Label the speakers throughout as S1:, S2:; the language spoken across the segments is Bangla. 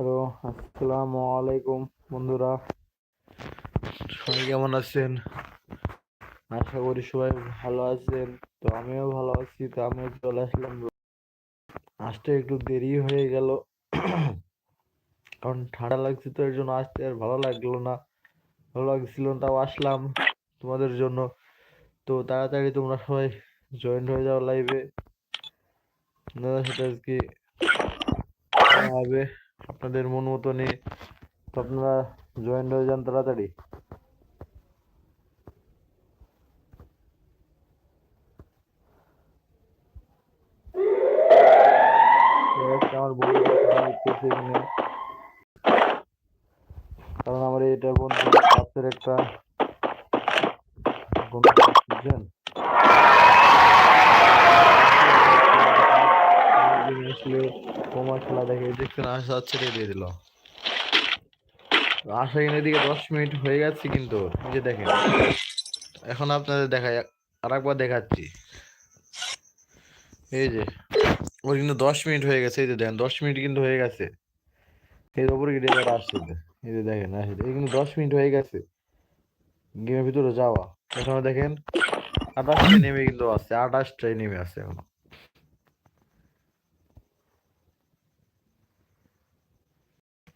S1: হ্যালো, আসসালামু আলাইকুম বন্ধুরা। সবাই কেমন আছেন? আশা করি সবাই ভালো আছেন। তো আমিও ভালো আছি, তো আমিও চলে আসলাম। আসতে একটু দেরি হয়ে গেল। কারণ ঠান্ডা লাগছে তো, এর জন্য আসতে আর ভালো লাগল না। ভালো লাগছিল তাও আসলাম তোমাদের জন্য। তো তাড়াতাড়ি তোমরা সবাই জয়েন্ট হয়ে যাও লাইভে দাদার সাথে আজকে হবে। আপনাদের মন মতনই তো আপনারা জয়েন্ট হয়ে যান তাড়াতাড়ি। আমার বন্ধু এখানে। কারণ আমার এটা বন্ধু একটা তোমার খেলা দেখে। দেখছেন আশা ছেড়ে দিয়ে দিল। আশা কিনে এদিকে দশ মিনিট হয়ে গেছে কিন্তু যে দেখেন। এখন আপনাদের দেখাই আর একবার দেখাচ্ছি। এই যে ওর কিন্তু দশ মিনিট হয়ে গেছে এই যে দেখেন দশ মিনিট কিন্তু হয়ে গেছে। এই যে উপরে গিয়ে এবার আসছে? এই যে দেখেন আসছে এই কিন্তু দশ মিনিট হয়ে গেছে। গেমের ভিতরে যাওয়া। এখানে দেখেন আঠাশটায় নেমে কিন্তু আছে আঠাশটায় নেমে আছে এখনও।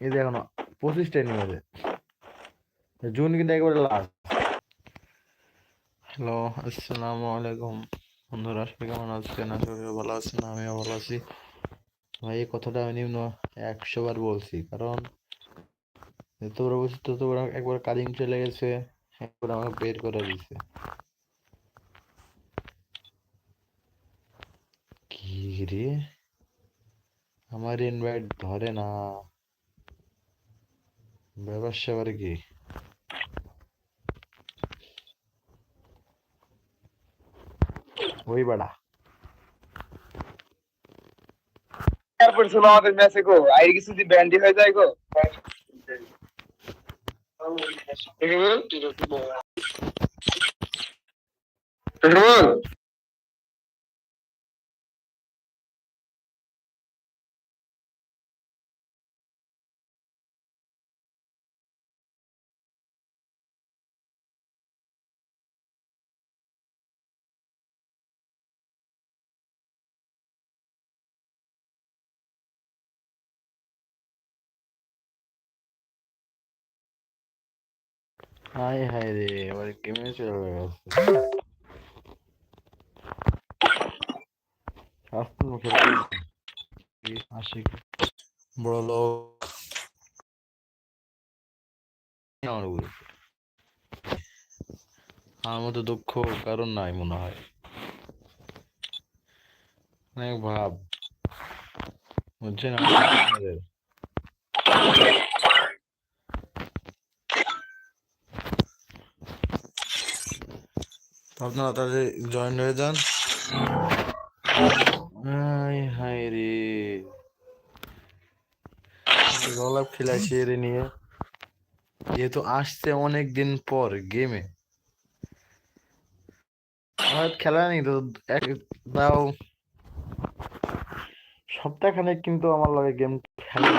S1: এই যে এখনও পঁচিশটায় নেমেছে জুন কিন্তু একেবারে লাস্ট হ্যালো আসসালামু আলাইকুম। বন্ধুরা, সবাই কেমন আছেন? আশা করি ভালো আছেন, আমিও ভালো আছি। ভাই, এই কথাটা আমি নিম্ন একশো বার বলছি, কারণ তোমরা বলছি, তো তোমরা একবার কাজিং চলে গেছে, একবার আমাকে বের করে দিছে। কি রে? আমার ইনভাইট ধরে না। ব্যাপার স্যাপার কি ওই বাড়া
S2: তারপর শোনো আমাদের ম্যাচে গো আইর কিছু যদি ব্যান্ডি হয়ে যায় গো রুমন
S1: হায় হায় রে এবার গেমে চলে গেছে আসতে মুখে আসি বড় লোক আমার উপরে আমার মতো দুঃখ কারণ নাই মনে হয় অনেক ভাব বুঝছেন আপনাদের আপনারা তাদের জয়েন হয়ে যান। হাই হাই রে। গলাপ খেলা সেরে নিয়ে। যেহেতু আসছে অনেক দিন পর গেমে খেলা নেই তো তাও সপ্তাহখানেক কিন্তু আমার লাগে গেম খেলে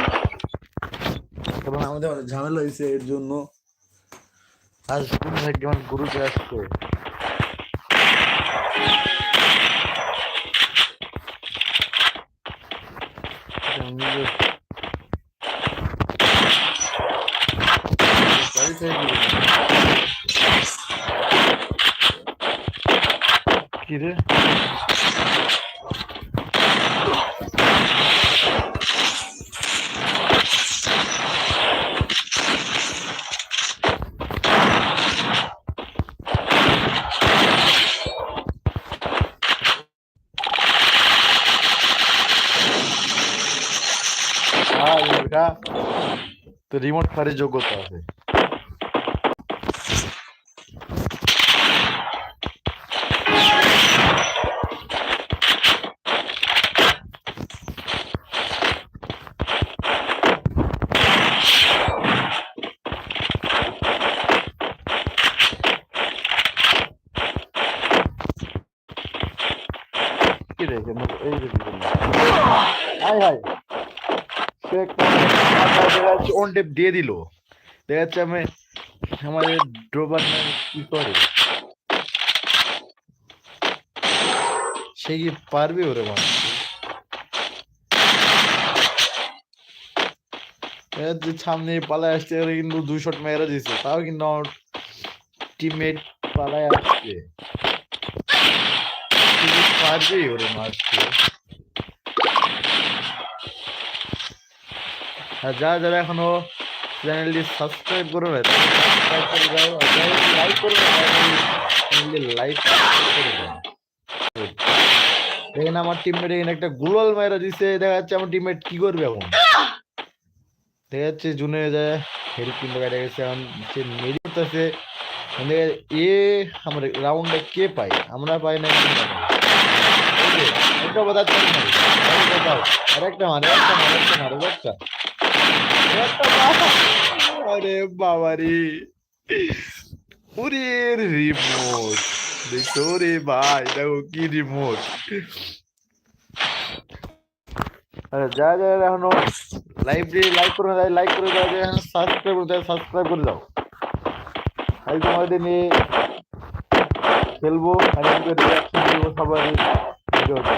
S1: আমাদের ঝামেলা হয়েছে এর জন্য। আজ কোন গ্রুপে আসছে। আমি নিজে- বাড়ি থেকে কি বলব? কি রে হ্যাঁ মুরগা তো রিমোট ফারের যোগ্যতা আছে কি রে কেন এই রে কি করলি? হাই হাই দিয়ে দিল। দেখা যাচ্ছে আমি আমাদের কি করে? সে কি পারবে ওরে সামনে পালায় আসছে কিন্তু দুই শট মেরে দিছে তাও কিন্তু আমার টিমমেট পালায় আসছে। সে কি পারবে ওরে মারতে আর যারা যারা এখনও চ্যানেলটি সাবস্ক্রাইব করো না সাবস্ক্রাইব করে যারা লাইক করো লাইক দেখেন আমার টিমমেট এখানে একটা গুলাল মায়েরা দিছে, দেখা যাচ্ছে আমার টিমমেট কি করবে এখন? দেখা যাচ্ছে জুনে যায় হেল্প কিন্তু কাটা গেছে এখন সে মেরি করতেছে এ আমার রাউন্ডে কে পাই আমরা পাই না একটা না। আরেকটা মার মার, আরেকটা একটা মার। আরে বাবা রে। ওরে রিমোট দেখছ রে ভাই, দেখো কি রিমোট আরে যা যা এখনও লাইব্রেরি লাইক করে দেয় লাইক করে এখন সাবস্ক্রাইব করে দেয় সাবস্ক্রাইব করে দাও। আজ তোমাদের নিয়ে খেলব আর রিয়াকশন দেবো সবারই। ভিডিওতে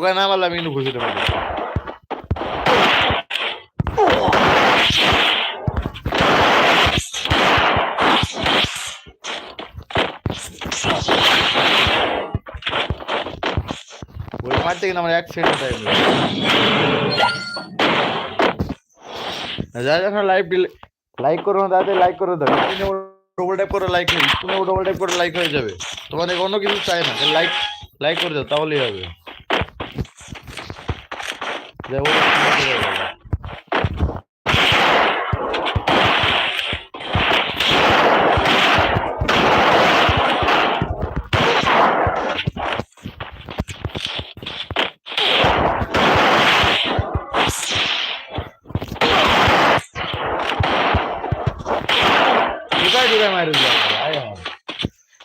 S1: টোকা না মারলে আমি কিন্তু দেবো ওই মারতে আমার লাইক করো না তাদের লাইক করে দাও ডবল করে লাইক স্ক্রিনে ডবল করে লাইক হয়ে যাবে। তোমাদের কিছু চাই না লাইক লাইক করে দাও, তাহলেই হবে দেখো, ওরা কি করে দেবে। কোথায় ঢুকে মাইরে দিল আমাকে? আয় আমার। দেখা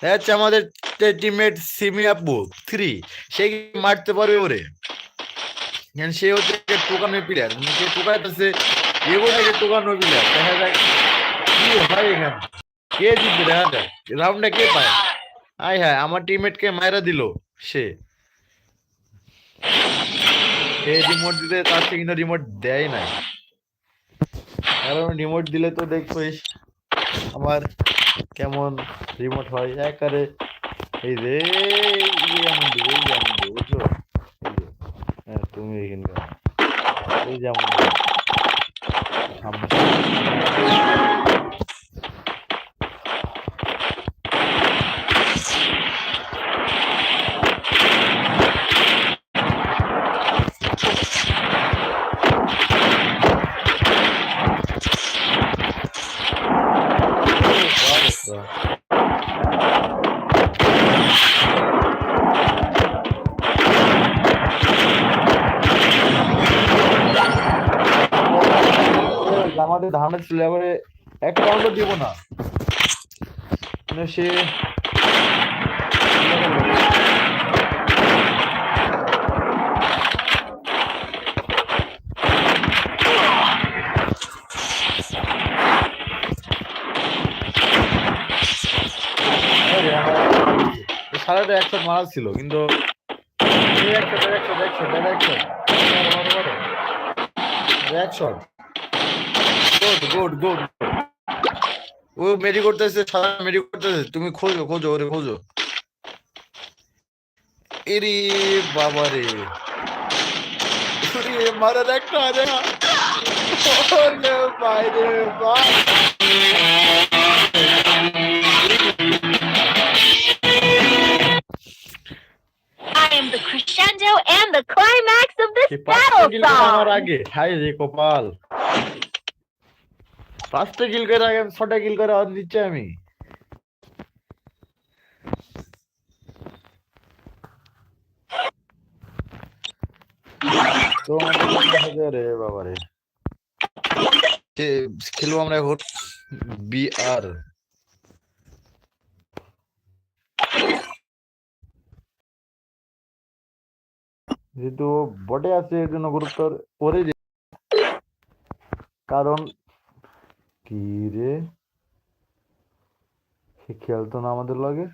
S1: যাচ্ছে আমাদের টিমমেট সিমি আপু থ্রি সে কি মারতে পারবে ওরে? কারণ সে হচ্ছে প্লেয়ার সে টোকাইতেছে এগো থেকে প্লেয়ার দেখা কি হয় এখানে। কে জিতবে, দেখা যাক। রাউন্ডটা কে পায়? আয় আমার টিমমেট কে মাইরা দিল সে। সে রিমোট দিতে তার থেকে কিন্তু রিমোট দেয় নাই। কারণ রিমোট দিলে তো দেখছোস আমার কেমন রিমোট হয়। একারে এই রে এই যে আনন্দ এই যে আনন্দ বুঝছ এই যে হ্যাঁ তুমি এখানে এই যে আনন্দ সামনে আমাদের ধারণা ছিল এবারে এক রাউন্ডও দিব না মানে সে সারাটা একশো মারা ছিল কিন্তু একশো একশো একশো একশো একশো গুড গুড গুড ও মেরি করতেছে সারা মেরি করতেছে। তুমি খোঁজো খোঁজো ওরে খোঁজো। এরে বাবা রে। ওরে মারা একটা আরে ওরে ভাই রে ভাই।
S3: I am the crescendo and the climax of this battle song.
S1: আগে? হাই রে কপাল। পাঁচটা কিল করে আগে ছটা কিল করে আর দিচ্ছি আমি। খেলব আমরা এখন? বিআর যেহেতু বটে আছে এর জন্য গুরুত্ব যে কারণ কি রে? সে খেলতো না আমাদের লগে।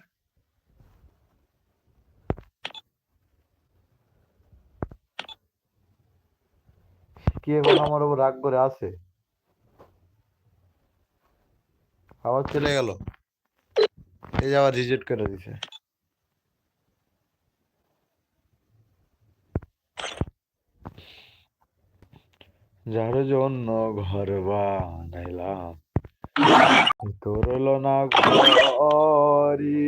S1: কি এখন আমার উপর রাগ করে আছে? আবার চলে গেল। এই যে আবার রিজেক্ট করে দিছে। যার জন্য ঘর বানাইলাম। তোর হলো না ঘরি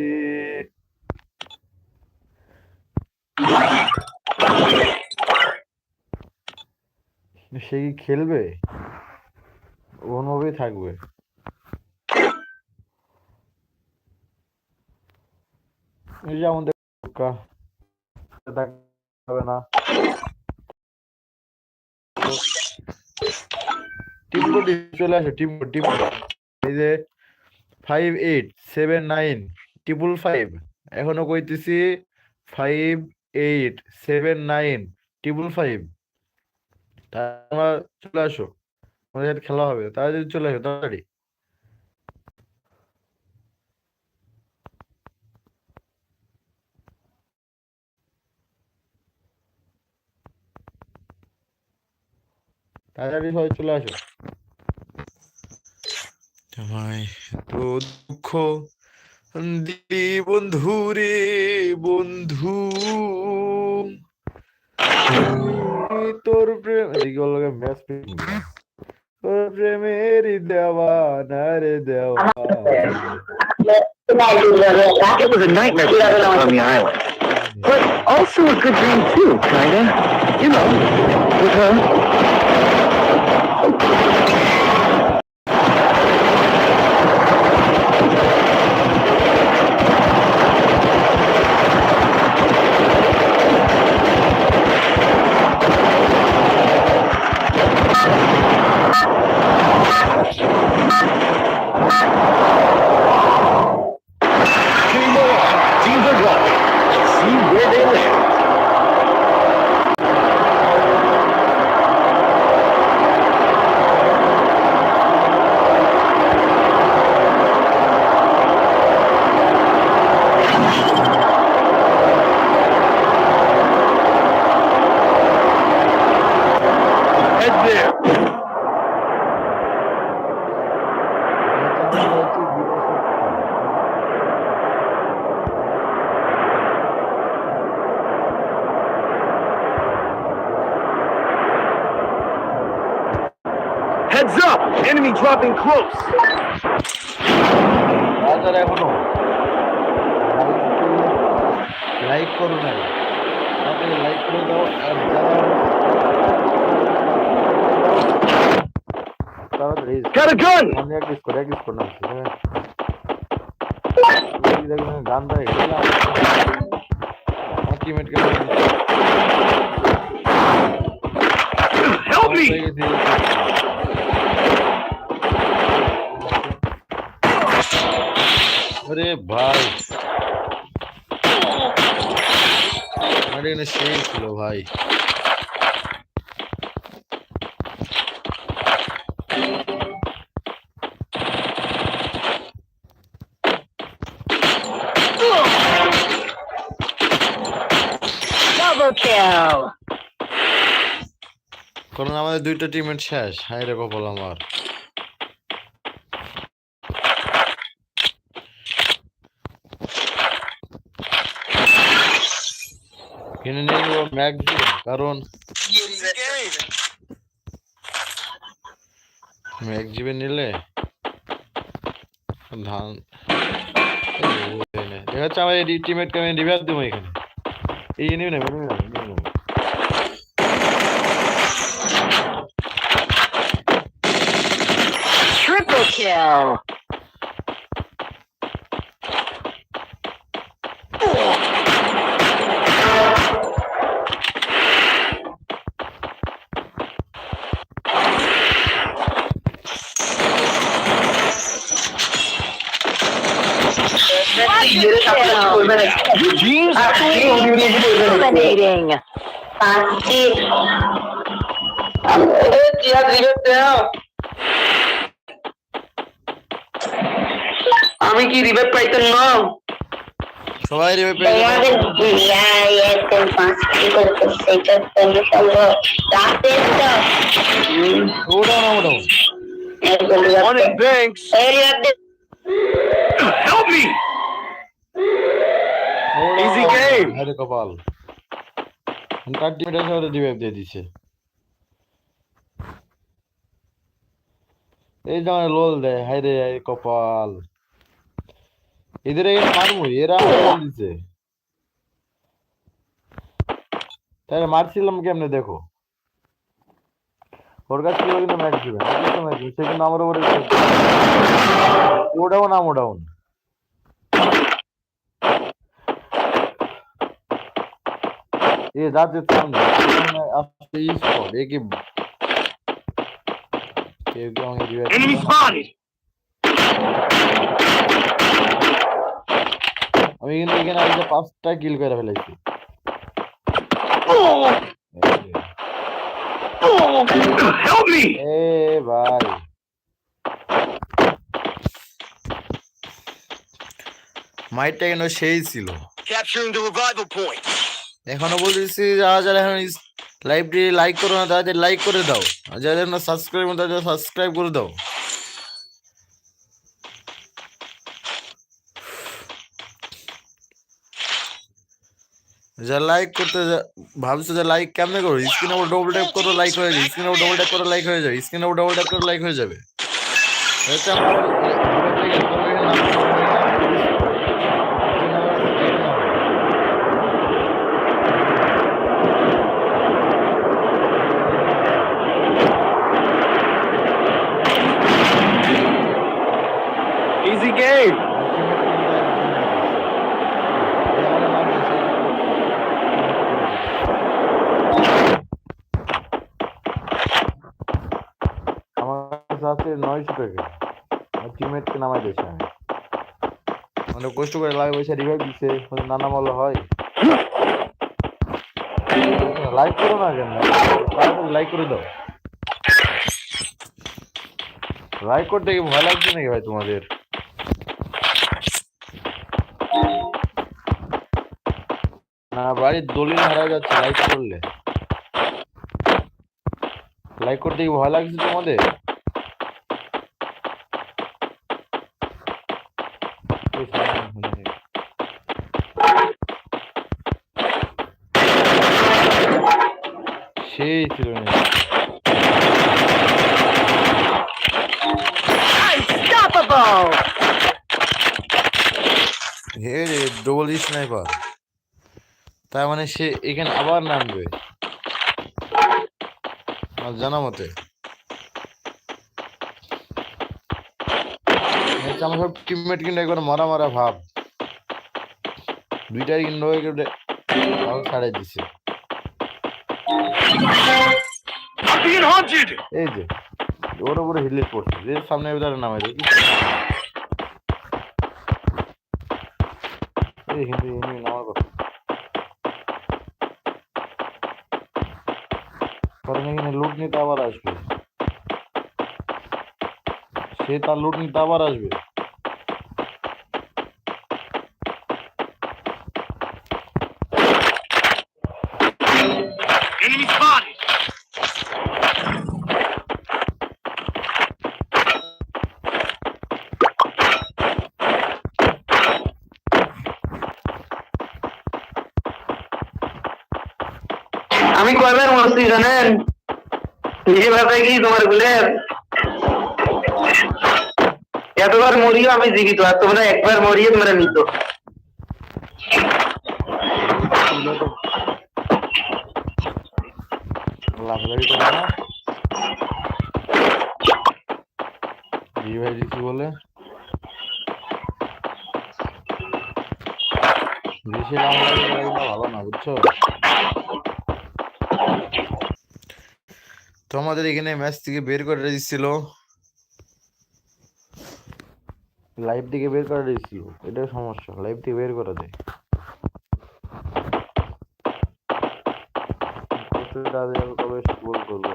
S1: সে কি খেলবে? ওরভাবেই থাকবে। এই যে আমাদের হবে না। টিপটি চলে আসে টিম টিম এই যে five eight seven nine triple five এখনও কইতেছি five eight seven nine triple five তোমরা চলে আসো। আমাদের খেলা হবে। তাড়াতাড়ি চলে আসো, তাড়াতাড়ি। তাড়াতাড়ি সবাই চলে আসো তোমায় তো দুঃখ দিলি বন্ধু রে বন্ধু তোর প্রেম এদিকে ম্যাচ তোর প্রেমের দেওয়ানা রে দেওয়ানা
S4: It was a nightmare on the island. But also a good dream too, kinda. You know, with her. Enemy dropping close.
S1: বাজার এখনও লাইক করো না তাড়াতাড়ি লাইক করে দাও আর যারা তাড়াতাড়ি
S4: Got a gun!
S1: আমি এক করে এক করে না দেখুন গান দেয় আলটিমেট কে
S4: Help me!
S1: আরে না সেই ছিল ভাই। কারণ আমাদের দুইটা টিমের শেষ। হাই রে কপাল আমার। কিনে নিয়ে নেব ম্যাগজিন কারণ ম্যাগজিবে নিলে ধান এই নে, দেখা যাচ্ছে আমার এই টিমেটকে আমি রিভাইভ দেবো এখানে এই নিবি না নিবি না নিবি না
S3: Triple kill. Dominating.
S2: Jihad revive দাও আমি কি রিভেট পাইতেন না
S1: সবাই রিভাইভ পেয়ে যাবে ওটাও না ওটাও
S2: অনেক thanks help me Easy game.
S1: সাথে রিভাইভ দিয়ে দিছে। এই হাই কপাল। এদের এরা দিছে। তাহলে মারছিলাম কেমনে দেখো? ওর কাছ কিন্তু ম্যাচ দিবে সে কিন্তু আমার উপরে ওডাউন আম ওডাউন И да, ты там автоиско,
S2: беги.
S1: Enemy
S2: spotted.
S1: আমি কিন্তু এখানে আগে পাঁচটা কিল করে ফেলেছি এ ভাই মাইটটা কেন সেই ছিল
S2: Capturing the revival point.
S1: এখনও বলতেছি, যারা যারা এখন লাইভটি লাইক করো না, তাদের লাইক করে দাও। আর যারা না সাবস্ক্রাইব না, তাদের সাবস্ক্রাইব করে দাও। যারা লাইক করতে ভাবছ যে লাইক কেমনে করো? স্ক্রিনে উপর ডবল ট্যাপ করো লাইক হয়ে যাবে। স্ক্রিনে উপর ডবল ট্যাপ করো লাইক হয়ে যাবে। স্ক্রিনে উপর ডবল ট্যাপ করো লাইক হয়ে যাবে হচ্ছে আমার
S2: ইজি গেম
S1: আমার কাছে আছে টিমমেটকে নামাই আমি। অনেক কষ্ট করে লাইভ রিভাইভ দিছে নানা হয়। লাইক করো না কেন? লাইক করে দাও। লাইক করতে কি ভয় লাগছে নাকি ভাই তোমাদের? না, বাড়ির দলিল হারা যাচ্ছে লাইক করলে। লাইক করতে কি ভয় লাগছে তোমাদের এই সামনে হয়ে- সেই ছিল না
S3: Unstoppable.
S1: হে রে ডবল স্নাইপার তার মানে সে এখানে আবার নামবে। আমার জানা মতে। আমার সব টিমমেট কিন্তু একবার মারা মারা ভাব। দুইটাই কিন্তু ছাড়াই দিছে! এই যে ওর উপরে হিলে পড়ছে যে সামনে এবারে নামাই দেয় এই কিন্তু এমনি নামার কথা কারণ এখানে লুট নিতে আবার আসবে সে তার লুট নিতে আবার আসবে
S2: Enemy spotted! আমি কয়বার মরছি জানেন? নিজে ভাবে কি তোমার গুলের এতবার মরিও আমি জীবিত, আর তোমরা একবার মরিয়ে তোমরা
S1: দিচ্ছি বলে? ভালো না, বুঝছ? তো আমাদের এখানে ম্যাচ থেকে বের করে দিচ্ছিল লাইভ থেকে বের করে দিয়েছিল। এটা সমস্যা লাইভ থেকে বের করা যায় কবে গোল করব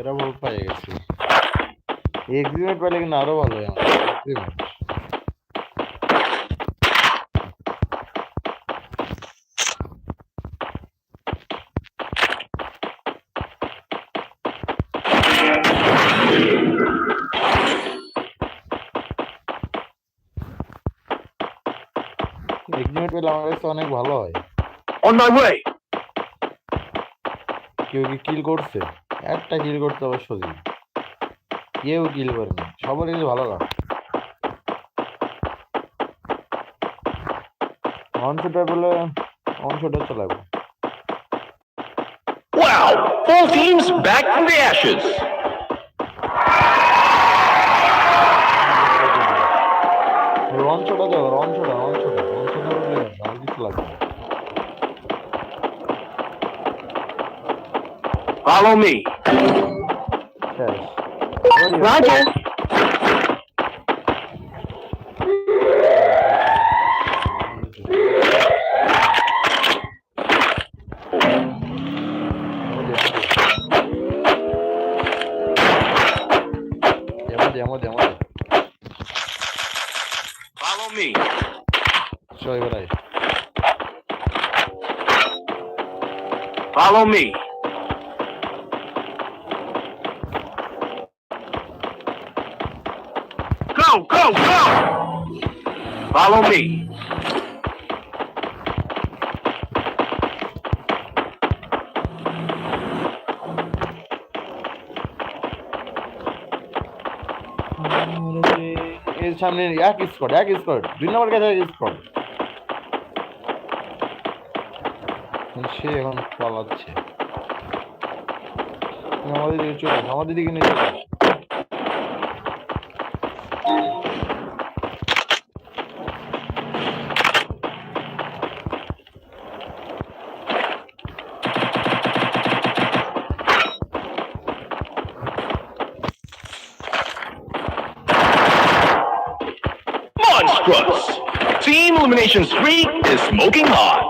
S1: এরা ভোট পাই গেছে এক্সিমেট পেলে কিন্তু আরও ভালো হয়। আমার এক্সিমেট পেলে আমার কাছে অনেক ভালো হয়।
S4: Way.
S1: কেউ কি কিল করছে? একটা কিল করতে অবশ্য দিন কেউ কিল করেনি সবার কিছু ভালো কাজ অনশুটার বলে চালাবো
S4: Wow! Full teams back from the ashes.
S1: আর কিছু লাগবে
S4: Follow me.
S1: শেষ
S4: Roger.
S1: সামনে এক স্কট এক স্কট দুই নম্বর গেছে এক স্কট সে এখন পালাচ্ছে। আমাদের দিকে চলে, আমাদের দিকে নিয়ে চলে।
S4: Station Street is smoking hot.